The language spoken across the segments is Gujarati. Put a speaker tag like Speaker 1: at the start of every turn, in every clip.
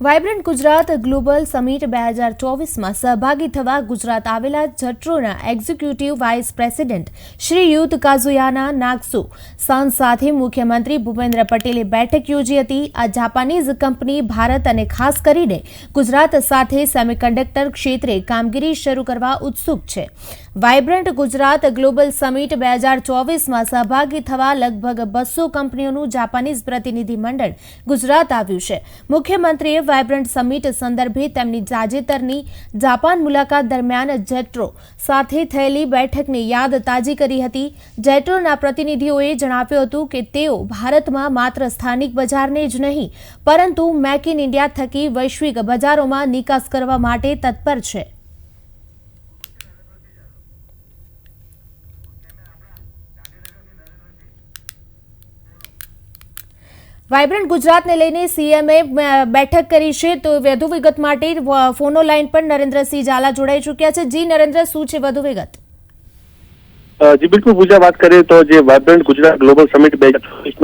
Speaker 1: વાયબ્રન્ટ ગુજરાત ગ્લોબલ સમિટ બે હજાર ચોવીસમાં સહભાગી થવા ગુજરાત આવેલા જટ્રોના executive vice president Shriyut કાઝુયાના નાગસુ. સાન સાથે મુખ્યમંત્રી ભૂપેન્દ્ર પટેલે બેઠક યોજી હતી. આ જાપાનીઝ કંપની ભારત અને ખાસ કરીને ગુજરાત સાથે સેમિકન્ડક્ટર ક્ષેત્રે કામગીરી શરૂ કરવા ઉત્સુક છે. વાયબ્રન્ટ ગુજરાત ગ્લોબલ સમિટ બે હજાર ચોવીસમાં સહભાગી થવા લગભગ બસો કંપનીઓનું જાપાનીઝ પ્રતિનિધિ મંડળ ગુજરાત આવ્યું છે. મુખ્યમંત્રીએ વાયબ્રન્ટ સમિટ સંદર્ભે તેમની તાજેતરની જાપાન મુલાકાત દરમિયાન જેટ્રો સાથે થયેલી બેઠકની યાદ તાજી કરી હતી. જેટ્રોના પ્રતિનિધિઓએ જણાવ્યું હતું કે તેઓ ભારતમાં માત્ર સ્થાનિક બજારને જ નહીં, પરંતુ મેક ઇન ઇન્ડિયા થકી વૈશ્વિક બજારોમાં નિકાસ કરવા માટે તત્પર છે. વાયબ્રન્ટ ગુજરાતને લઈને સીએમએ બેઠક કરી છે. તો વધુ વિગત માટે ફોનો લાઈન પર નરેન્દ્રસિંહ ઝાલા જોડાઈ ચૂક્યા છે. જી નરેન્દ્ર, શું છે વધુ વિગત?
Speaker 2: જી, બિલકુલ પૂજા, વાત કરીએ તો જે વાયબ્રન્ટ ગુજરાત ગ્લોબલ સમિટ બે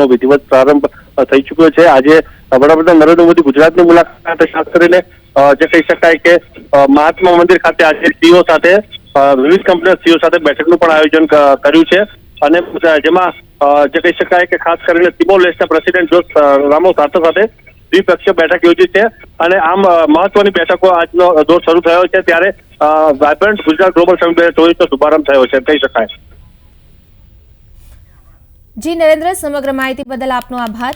Speaker 2: નો વિધિવત પ્રારંભ થઈ ચુક્યો છે. આજે વડાપ્રધાન નરેન્દ્ર મોદી ગુજરાતની મુલાકાત ખાસ કરીને જે કહી શકાય કે મહાત્મા મંદિર ખાતે આજે સીઓ સાથે વિવિધ કંપનીના સીઓ સાથે બેઠકનું પણ આયોજન કર્યું છે. અને જેમાં જે કહી શકાય કે ખાસ કરીને તિમોર પ્રેસિડેન્ટ જોસ રામો સાતો સાથે દ્વિપક્ષીય બેઠક યોજી છે અને આમ મહત્વની બેઠકો આજનો દોર શરૂ થયો છે ત્યારે વાયબ્રન્ટ ગુજરાત ગ્લોબલ સમિટ બે શુભારંભ થયો છે, કહી શકાય.
Speaker 1: જી નરેન્દ્ર, સમગ્ર માહિતી બદલ આપનો આભાર.